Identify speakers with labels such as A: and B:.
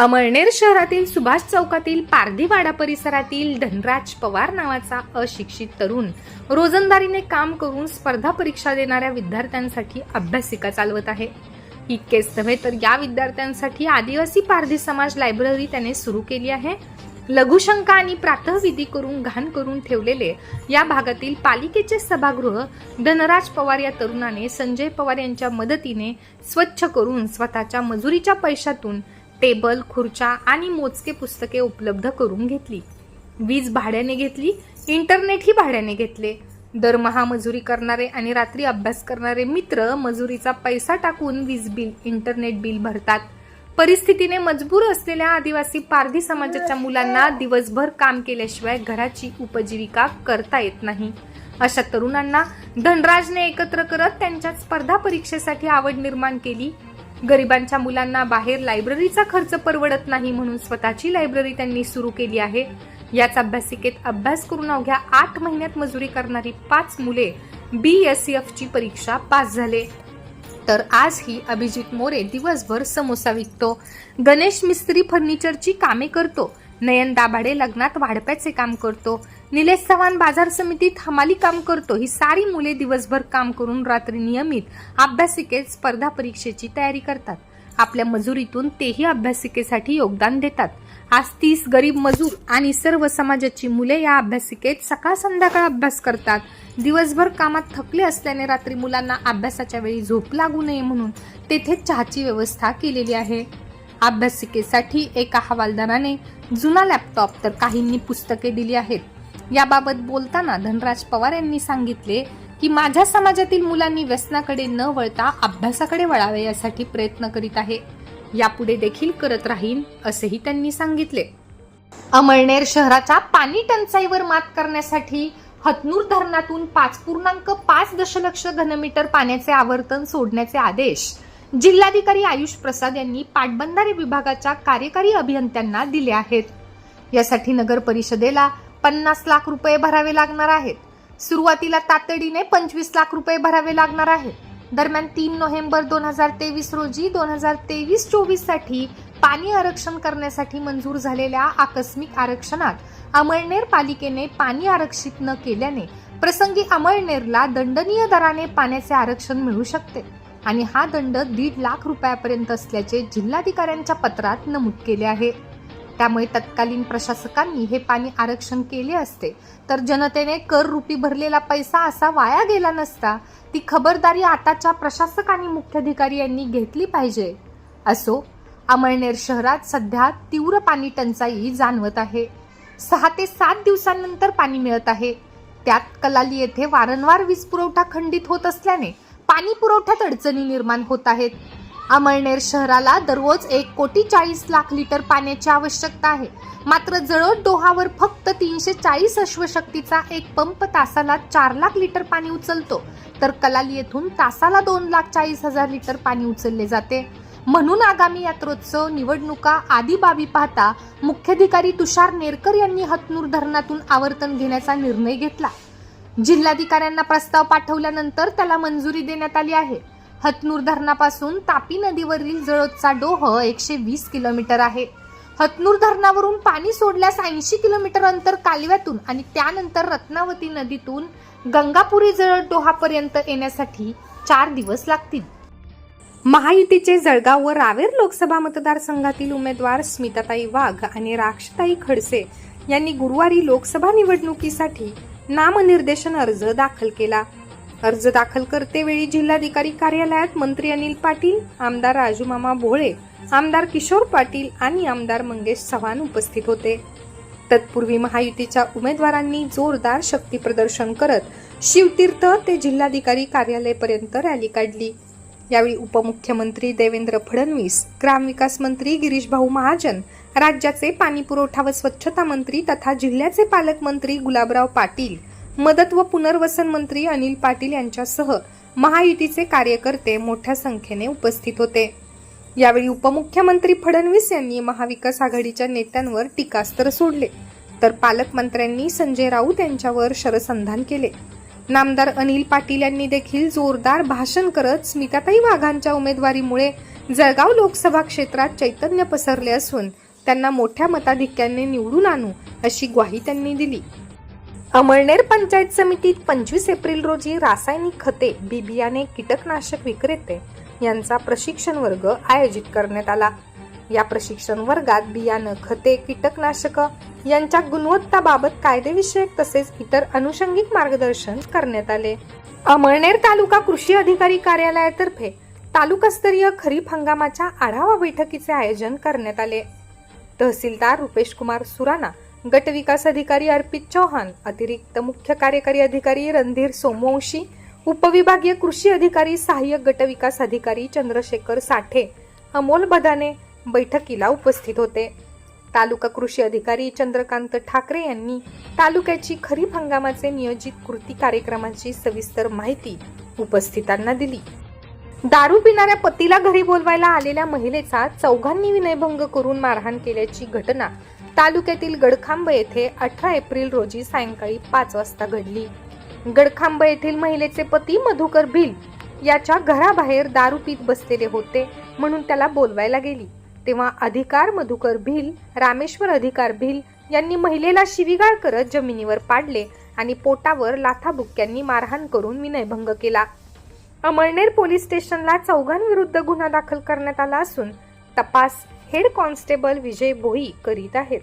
A: अमळनेर शहरातील सुभाष चौकातील पारधीवाडा परिसरातील धनराज पवार नावाचा अशिक्षित तरुण रोजंदारीने काम करून स्पर्धा परीक्षा देणाऱ्या विद्यार्थ्यांसाठी अभ्यासिका चालवत आहे. इतकेच नव्हे तर या विद्यार्थ्यांसाठी आदिवासी पारधी समाज लायब्ररी त्याने सुरू केली आहे. लघुशंका आणि प्रातःविधी करून घाण करून ठेवलेले या भागातील पालिकेचे सभागृह धनराज पवार या तरुणाने संजय पवार यांच्या मदतीने स्वच्छ करून स्वतःच्या मजुरीच्या पैशातून टेबल खुर्च्या आणि मोजके पुस्तके उपलब्ध करून घेतली. वीज भाड्याने घेतली इंटरनेटही भाड्याने घेतले. दरमहा मजुरी करणारे आणि रात्री अभ्यास करणारे मित्र मजुरीचा पैसा टाकून वीज बिल इंटरनेट बिल भरतात. परिस्थितीने मजबूर असलेल्या आदिवासी पारधी समाजाच्या मुलांना दिवसभर काम केल्याशिवाय घराची उपजीविका करता येत नाही. अशा तरुणांना धनराजने एकत्र करत त्यांच्या स्पर्धा परीक्षेसाठी आवड निर्माण केली. गरिबांच्या मुलांना बाहेर लायब्ररीचा खर्च परवडत नाही म्हणून स्वतःची लायब्ररी त्यांनी सुरू केली आहे. याच अभ्यासिकेत अभ्यास करून अवघ्या आठ महिन्यात मजुरी करणारी पाच मुले बी एस एफ ची परीक्षा पास झाले. तर आज ही अभिजित मोरे दिवसभर समोसा विकतो. गणेश मिस्त्री फर्निचरची कामे करतो. नयन दाभाडे लग्नात वाढप्याचे काम करतो. निलेश चव्हाण बाजार समितीत हमाली काम करतो. ही सारी मुले दिवसभर काम करून रात्री नियमित अभ्यासिकेत स्पर्धा परीक्षेची तयारी करतात. आपल्या मजुरीतून तेही अभ्यासिकेसाठी योगदान देतात. आज तीस गरीब मजूर आणि सर्व समाजाची मुले या अभ्यासिकेत सकाळ संध्याकाळ अभ्यास करतात. दिवसभर कामात थकले असल्याने रात्री मुलांना अभ्यासाच्या वेळी झोप लागू नये म्हणून तेथे चहाची व्यवस्था केलेली आहे. अभ्यासिकेसाठी एका हवालदाराने जुना लॅपटॉप तर काहींनी पुस्तके दिली आहेत. याबाबत बोलताना धनराज पवार यांनी सांगितले की माझ्या समाजातील मुलांनी व्यसनाकडे न वळता अभ्यासाकडे वळावे यासाठी प्रयत्न करीत आहे. यापुढे देखील करत राहीन असेही त्यांनी सांगितले. अमळनेर शहराच्या पाणी टंचाईवर मात करण्यासाठी हतनूर धरणातून पाच पूर्णांक पाच दशलक्ष घनमीटर पाण्याचे आवर्तन सोडण्याचे आदेश जिल्हाधिकारी आयुष प्रसाद यांनी पाटबंधारे विभागाच्या कार्यकारी अभियंत्यांना दिले आहेत. यासाठी नगर परिषदेला पन्नास लाख रुपये भरावे लागणार आहेत. सुरुवातीला तातडीने पंचवीस लाख रुपये भरावे लागणार आहेत. दरम्यान तीन नोव्हेंबर दोन हजार तेवीस रोजी दोन हजार तेवीस चोवीससाठी पाणी आरक्षण करण्यासाठी मंजूर झालेल्या आकस्मिक आरक्षणात अमळनेर पालिकेने पाणी आरक्षित न केल्याने प्रसंगी अमळनेरला दंडनीय दराने पाण्याचे आरक्षण मिळू शकते. आणि हा दंड दीड लाख रुपयापर्यंत असल्याचे जिल्हाधिकाऱ्यांच्या पत्रात नमूद केले आहे. त्यामुळे तत्कालीन प्रशासकांनी हे पाणी आरक्षण केले असते. तर जनतेने कर रुपी भरलेला पैसा असा वाया गेला नसता ती खबरदारी आताच्या प्रशासक आणि मुख्याधिकारी यांनी घेतली पाहिजे असो अमळनेर शहरात सध्या तीव्र पाणी टंचाई जाणवत आहे. सहा ते सात दिवसांनंतर पाणी मिळत आहे. त्यात कलाली येथे वारंवार वीज पुरवठा खंडित होत असल्याने पाणी पुरवठ्यात अडचणी निर्माण होत आहेत. अमळनेर शहराला दररोज एक कोटी चाळीस लाख लिटर पाण्याची आवश्यकता आहे. मात्र जळोद डोहावर फक्त तीनशे चाळीस अश्वशक्तीचा एक पंप तासाला चार लाख लिटर पाणी उचलतो. तर कलाली येथून तासाला दोन लाख चाळीस हजार लिटर पाणी उचलले जाते. म्हणून आगामी यात्रोत्सव निवडणुका आदी बाबी पाहता मुख्याधिकारी तुषार नेरकर यांनी हतनूर धरणातून आवर्तन घेण्याचा निर्णय घेतला. जिल्हाधिकाऱ्यांना प्रस्ताव पाठवल्यानंतर त्याला मंजुरी देण्यात आली आहे. हतनूर धरणापासून तापी नदीवरील जळोदचा डोह एकशे वीस किलोमीटर आहे. हतनूर धरणावरून पाणी सोडल्यास ऐंशी किलोमीटर अंतर कालव्यातून आणि त्यानंतर रत्नावती नदीतून गंगापुरी जळद डोहापर्यंत येण्यासाठी चार दिवस लागतील. महायुतीचे जळगाव व रावेर लोकसभा मतदारसंघातील उमेदवार स्मिताताई वाघ आणि राक्षताई खडसे यांनी गुरुवारी लोकसभा निवडणुकीसाठी नामनिर्देशन अर्ज दाखल केला. अर्ज दाखल करतेवेळी जिल्हाधिकारी कार्यालयात मंत्री अनिल पाटील आमदार राजूमामा भोळे आमदार किशोर पाटील आणि आमदार मंगेश चव्हाण उपस्थित होते. तत्पूर्वी महायुतीच्या उमेदवारांनी जोरदार शक्ती प्रदर्शन करत शिवतीर्थ ते जिल्हाधिकारी कार्यालयापर्यंत रॅली काढली. यावेळी उपमुख्यमंत्री देवेंद्र फडणवीस ग्रामविकास मंत्री गिरीश भाऊ महाजन राज्याचे पाणी पुरवठा व स्वच्छता मंत्री तथा जिल्ह्याचे पालकमंत्री गुलाबराव पाटील मदत व पुनर्वसन मंत्री अनिल पाटील यांच्यासह महायुतीचे कार्यकर्ते मोठ्या संख्येने उपस्थित होते. यावेळी उपमुख्यमंत्री फडणवीस यांनी महाविकास आघाडीच्या नेत्यांवर टीकास्त्र सोडले. तर पालकमंत्र्यांनी संजय राऊत यांच्यावर शरसंधान केले. नामदार अनिल पाटील यांनी देखील जोरदार भाषण करत स्मिताताई वाघांच्या उमेदवारीमुळे जळगाव लोकसभा क्षेत्रात चैतन्य पसरले असून त्यांना मोठ्या मताधिक्याने निवडून आणू अशी ग्वाही त्यांनी दिली. अमळनेर पंचायत समितीत पंचवीस एप्रिल रोजी रासायनिक खते बी बियाणे कीटकनाशक विक्रेते यांचा प्रशिक्षण वर्ग आयोजित करण्यात आला. या प्रशिक्षण वर्गात बियाणं खते कीटकनाशक यांच्या गुणवत्ताबाबत कायदेविषयक तसेच इतर अनुषंगिक मार्गदर्शन करण्यात आले. अमळनेर तालुका कृषी अधिकारी कार्यालयातर्फे तालुकास्तरीय खरीप हंगामाच्या आढावा बैठकीचे आयोजन करण्यात आले. तहसीलदार रुपेश कुमार सुराणा गट विकास अधिकारी अर्पित चौहान अतिरिक्त मुख्य कार्यकारी अधिकारी रणधीर सोमवंशी उपविभागीय कृषी अधिकारी सहाय्यक गट विकास अधिकारी चंद्रशेखर साठे अमोल बदाने बैठकीला उपस्थित होते. तालुका कृषी अधिकारी चंद्रकांत ठाकरे यांनी तालुक्याची खरीप हंगामाचे नियोजित कृती कार्यक्रमाची सविस्तर माहिती उपस्थितांना दिली. दारू पिणाऱ्या पतीला घरी बोलवायला आलेल्या महिलेचा चौघांनी विनयभंग करून मारहाण केल्याची घटना तालुक्यातील गडखांब येथे अठरा एप्रिल रोजी सायंकाळी पाच वाजता घडली. गडखांब येथील महिलेचे पती मधुकर भिल याच्या घराबाहेर दारू पीत बसलेले होते म्हणून त्याला बोलवायला गेली. तेव्हा अधिकार मधुकर भिल रामेश्वर अधिकार भिल यांनी महिलेला शिवीगाळ करत जमिनीवर पाडले आणि पोटावर लाथाबुक्क्यांनी मारहाण करून विनयभंग केला. अमळनेर पोलीस स्टेशनला चौघांविरुद्ध गुन्हा दाखल करण्यात आला असून तपास हेड कॉन्स्टेबल विजय भोई करीत आहेत.